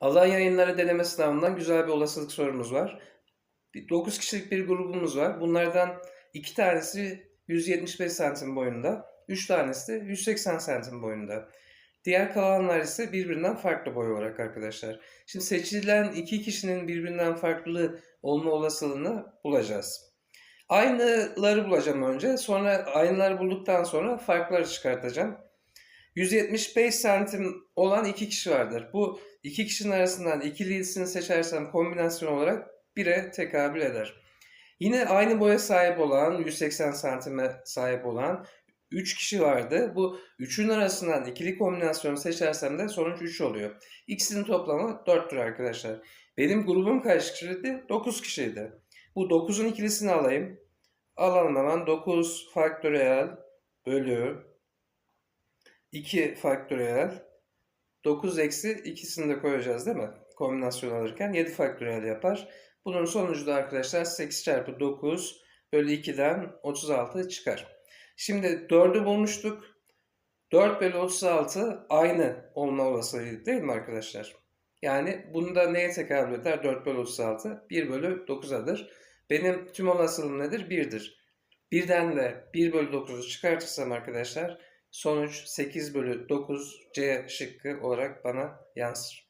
Alan yayınları deneme sınavından güzel bir olasılık sorumuz var. 9 kişilik bir grubumuz var. Bunlardan 2 tanesi 175 santim boyunda, 3 tanesi de 180 santim boyunda. Diğer kalanlar ise birbirinden farklı boy olarak arkadaşlar. Şimdi seçilen iki kişinin birbirinden farklı olma olasılığını bulacağız. Aynıları bulacağım önce. Sonra aynıları bulduktan sonra farkları çıkartacağım. 175 santim olan iki kişi vardır. Bu iki kişinin arasından ikilisini seçersem kombinasyon olarak 1'e tekabül eder. Yine aynı boya sahip olan, 180 santime sahip olan 3 kişi vardı. Bu üçün arasından ikili kombinasyonu seçersem de sonuç 3 oluyor. İkisinin toplamı 4'tür arkadaşlar. Benim grubum kaç kişiydi? 9 kişiydi. Bu 9'un ikilisini alayım. Alalım hemen 9 faktöriyel bölü 2 faktöriyel 9 eksi ikisini de koyacağız değil mi? Kombinasyon alırken 7 faktöriyel yapar. Bunun sonucu da arkadaşlar 8 çarpı 9 bölü 2'den 36 çıkar. Şimdi 4'ü bulmuştuk. 4 bölü 36 aynı olma olasılığı değil mi arkadaşlar? Yani bunda neye tekabül eder? 4 bölü 36 1 bölü 9'adır. Benim tüm olasılığım nedir? 1'dir. Birden de 1 bölü 9'u çıkartırsam arkadaşlar sonuç 8 bölü 9 C şıkkı olarak bana yansır.